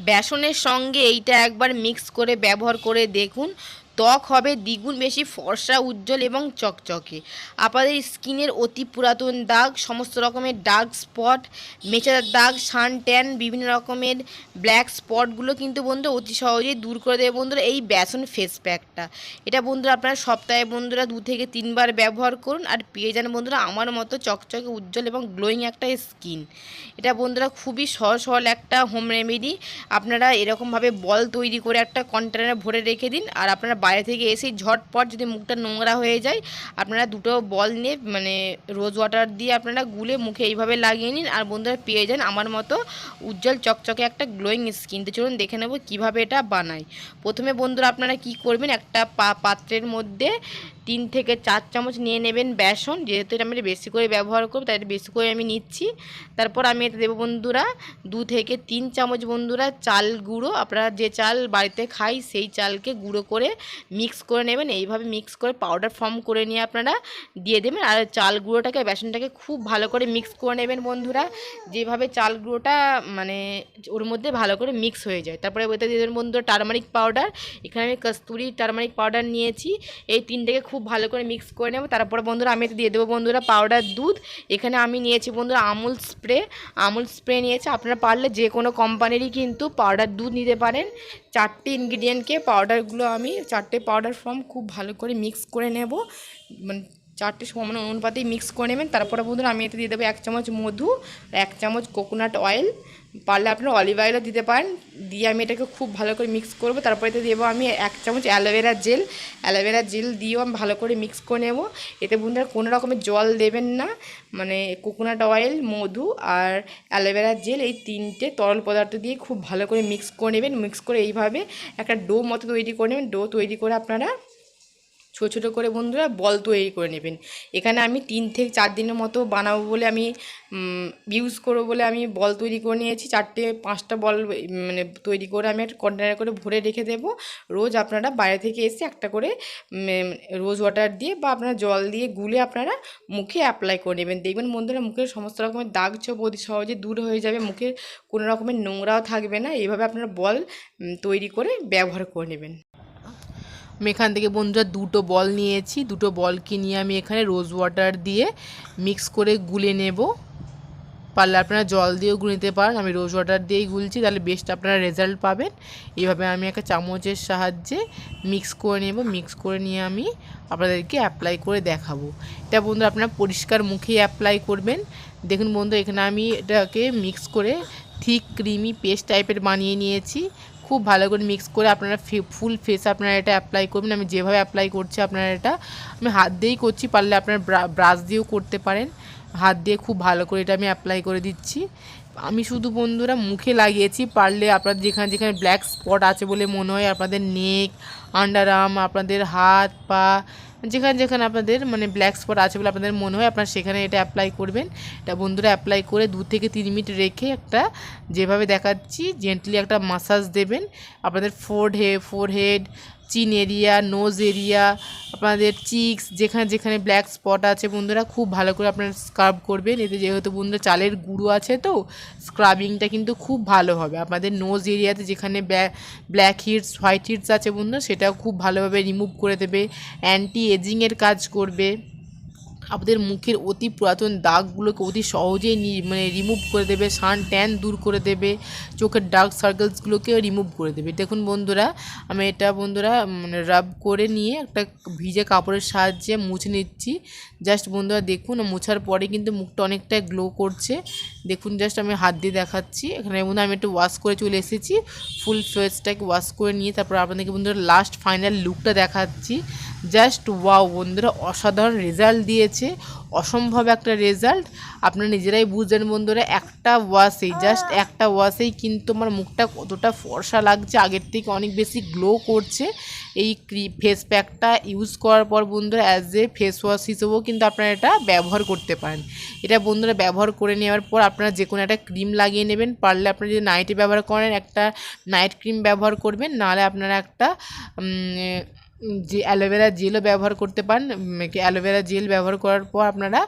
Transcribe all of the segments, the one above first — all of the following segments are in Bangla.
বেসনের সঙ্গে এইটা একবার মিক্স করে ব্যবহার করে দেখুন। ত্বক হবে, দ্বিগুণ বেশি ফর্সা, উজ্জ্বল এবং চকচকে। আপনাদের স্কিনের অতি পুরাতন দাগ, সমস্ত রকমের ডার্ক স্পট মেচার দাগ সান ট্যান বিভিন্ন রকমের ব্ল্যাক স্পটগুলো কিন্তু বন্ধু অতি সহজেই দূর করে দেবে বন্ধুরা এই বেসন ফেস প্যাকটা এটা বন্ধুরা আপনারা সপ্তাহে বন্ধুরা দু থেকে তিনবার ব্যবহার করুন আর পেয়ে যান বন্ধুরা আমার মতো চকচকে, উজ্জ্বল এবং গ্লোয়িং একটা স্কিন এটা বন্ধুরা খুবই সহজ, সরল একটা হোম রেমেডি আপনারা এরকমভাবে বল তৈরি করে একটা কন্টেনারে ভরে রেখে দিন আর আপনারা বাইরে থেকে এসেই ঝটপট যদি মুখটা নোংরা হয়ে যায়, আপনারা দুটো বল নিয়ে মানে রোজ ওয়াটার দিয়ে আপনারা গুলে মুখে এইভাবে লাগিয়ে নিন। আর বন্ধুরা পেয়ে যান আমার মতো উজ্জ্বল চকচকে একটা গ্লোয়িং স্কিন তো চলুন দেখে নেব কীভাবে এটা বানাই। প্রথমে বন্ধুরা আপনারা কি করবেন, একটা পাত্রের মধ্যে তিন থেকে চার চামচ নিয়ে নেবেন বেসন। যেহেতু এটা আমি বেশি করে ব্যবহার করব, তাই এটা বেশি করে আমি নিচ্ছি। তারপর আমি এতে দেবো বন্ধুরা দু থেকে তিন চামচ বন্ধুরা চাল গুঁড়ো। আপনারা যে চাল বাড়িতে খাই, সেই চালকে গুঁড়ো করে মিক্স করে নেবেন। এইভাবে মিক্স করে পাউডার ফর্ম করে নিয়ে আপনারা দিয়ে দেবেন। আর চাল গুঁড়োটাকে, বেসনটাকে খুব ভালো করে মিক্স করে নেবেন বন্ধুরা। যেভাবে চাল গুঁড়োটা মানে ওর মধ্যে ভালো করে মিক্স হয়ে যায়। তারপরে ওতে দিয়ে দেবেন বন্ধুরা টারমারিক পাউডার এখানে আমি কস্তুরি টারমারিক পাউডার নিয়েছি। এই তিনটাকে খুব ভালো করে মিক্স করে নেব। তারপরে বন্ধুরা আমি এতে দিয়ে দেবো বন্ধুরা পাউডার দুধ। এখানে আমি নিয়েছি বন্ধুরা আমুল স্প্রে আমুল স্প্রে নিয়েছি। আপনারা পারলে যে কোনো কোম্পানিরই কিন্তু পাউডার দুধ নিতে পারেন। চারটে ইনগ্রিডিয়েন্টকে পাউডারগুলো আমি চারটে পাউডার ফর্ম খুব ভালো করে মিক্স করে নেব। মানে চারটে সমান অনুপাতেই মিক্স করে নেবেন। তারপরে বন্ধুরা আমি এতে দিয়ে দেবো এক চামচ মধু এক চামচ কোকোনাট অয়েল পারলে আপনারা অলিভ অয়েলও দিতে পারেন। দিয়ে আমি এটাকে খুব ভালো করে মিক্স করব। তারপরে এতে দেবো আমি এক চামচ অ্যালোভেরা জেল অ্যালোভেরা জেল দিয়েও আমি ভালো করে মিক্স করে নেব। এতে বন্ধুরা কোনো রকমের জল দেবেন না। মানে কোকোনাট অয়েল মধু আর অ্যালোভেরা জেল এই তিনটে তরল পদার্থ দিয়ে খুব ভালো করে মিক্স করে নেবেন। মিক্স করে এইভাবে একটা ডো মতো তৈরি করে নেবেন। ডো তৈরি করে আপনারা ছোটো ছোটো করে বন্ধুরা বল তৈরি করে নেবেন। এখানে আমি তিন থেকে চার দিনের মতো বানাবো বলে আমি ইউজ করব বলে আমি বল তৈরি করে নিয়েছি। চারটে, পাঁচটা বল মানে তৈরি করে আমি একটা কন্টেনার করে ভরে রেখে দেবো। রোজ আপনারা বাইরে থেকে এসে একটা করে রোজ ওয়াটার দিয়ে বা আপনারা জল দিয়ে গুলে আপনারা মুখে অ্যাপ্লাই করে নেবেন। দেখবেন বন্ধুরা মুখের সমস্ত রকমের দাগ ছোপ অতি সহজে দূর হয়ে যাবে, মুখের কোনো রকমের নোংরাও থাকবে না। এইভাবে আপনারা বল তৈরি করে ব্যবহার করে নেবেন। আমি এখান থেকে বন্ধুরা দুটো বল নিয়েছি। দুটো বলকে নিয়ে আমি এখানে রোজ ওয়াটার দিয়ে মিক্স করে গুলে নেব। পারলে আপনারা জল দিয়েও গুলে নিতে পারেন। আমি রোজ ওয়াটার দিয়েই গুলছি, তাহলে বেস্ট আপনারা রেজাল্ট পাবেন। এইভাবে আমি একটা চামচের সাহায্যে মিক্স করে নেব। মিক্স করে নিয়ে আমি আপনাদেরকে অ্যাপ্লাই করে দেখাবো। এটা বন্ধু আপনারা পরিষ্কার মুখেই অ্যাপ্লাই করবেন। দেখুন বন্ধু এখানে আমি এটাকে মিক্স করে থিক ক্রিমি পেস্ট টাইপের বানিয়ে নিয়েছি। খুব ভালো করে মিক্স করে আপনারা ফুল ফেস আপনারা এটা অ্যাপ্লাই করবেন। আমি যেভাবে অ্যাপ্লাই করছি আপনারা এটা, আমি হাত দিয়েই করছি, পারলে আপনার ব্রাশ দিয়েও করতে পারেন। হাত দিয়ে খুব ভালো করে এটা আমি অ্যাপ্লাই করে দিচ্ছি। আমি শুধু বন্ধুরা মুখে লাগিয়েছি, পারলে আপনার যেখানে যেখানে ব্ল্যাক স্পট আছে বলে মনে হয় আপনাদের নেক আন্ডার আর্ম আপনাদের হাত, পা, যেখানে যেখানে আপনাদের মানে ব্ল্যাক স্পট আছে বলে আপনাদের মনে হয় আপনারা সেখানে এটা অ্যাপ্লাই করবেন। এটা বন্ধুরা অ্যাপ্লাই করে দু থেকে তিন মিনিট রেখে একটা যেভাবে দেখাচ্ছি জেন্টলি একটা মাসাজ দেবেন। আপনাদের fore he forehead chin area nose area আপনাদের চিক্স যেখানে যেখানে ব্ল্যাক স্পট আছে, বন্ধুরা খুব ভালো করে আপনারা স্ক্রাব করবেন। এতে যেহেতু বন্ধুরা চালের গুঁড়ো আছে তো স্ক্রাবিংটা কিন্তু খুব ভালো হবে। আপনাদের নোজ এরিয়াতে যেখানে ব্ল্যাক হিটস হোয়াইট হিটস আছে বন্ধুরা, সেটাও খুব ভালোভাবে রিমুভ করে দেবে। অ্যান্টি এজিংয়ের কাজ করবে। আপনাদের মুখের অতি পুরাতন দাগগুলোকে অতি সহজেই মানে রিমুভ করে দেবে, সান ট্যান দূর করে দেবে, চোখের ডার্ক সার্কেলসগুলোকেও রিমুভ করে দেবে। দেখুন বন্ধুরা, আমি এটা বন্ধুরা মানে রাব করে নিয়ে একটা ভিজে কাপড়ের সাহায্যে মুছে নিচ্ছি। জাস্ট বন্ধুরা দেখুন, মোছার পরে কিন্তু মুখটা অনেকটা গ্লো করছে। দেখুন জাস্ট আমি হাত দিয়ে দেখাচ্ছি। এখানে বন্ধু আমি একটু ওয়াশ করে চলে এসেছি। ফুল ফেসটাকে ওয়াশ করে নিয়ে তারপর আপনাদেরকে বন্ধুরা লাস্ট ফাইনাল লুকটা দেখাচ্ছি। জাস্ট ওয়াও, বন্ধুরা, অসাধারণ রেজাল্ট দিয়েছে। অসম্ভব একটা রেজাল্ট। আপনারা নিজেরাই বুঝলেন বন্ধুরা, একটা ওয়াশেই, জাস্ট একটা ওয়াশেই কিন্তু আমার মুখটা কতটা ফর্সা লাগছে। আগের থেকে অনেক বেশি গ্লো করছে। এই ফেস প্যাকটা ইউজ করার পর বন্ধুরা অ্যাজ এ ফেস ওয়াশ হিসেবেও কিন্তু আপনারা এটা ব্যবহার করতে পারেন। এটা বন্ধুরা ব্যবহার করে নেওয়ার পর আপনারা যে কোনো একটা ক্রিম লাগিয়ে নেবেন। পারলে আপনারা যদি নাইটে ব্যবহার করেন, একটা নাইট ক্রিম ব্যবহার করবেন। নাহলে আপনারা একটা যে অ্যালোভেরা জেলও ব্যবহার করতে পারেন অ্যালোভেরা জেল ব্যবহার করার পর আপনারা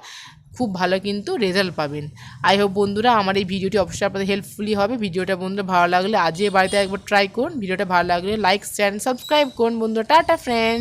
খুব ভালো কিন্তু রেজাল্ট পাবেন। আই হোপ বন্ধুরা আমার এই ভিডিওটি অবশ্যই আপনাদের হেল্পফুলি হবে। ভিডিওটা বন্ধুরা ভালো লাগলে আজই বাড়িতে একবার ট্রাই করুন। ভিডিওটা ভালো লাগলে লাইক, শেয়ার, সাবস্ক্রাইব করুন বন্ধুরা। Tata friend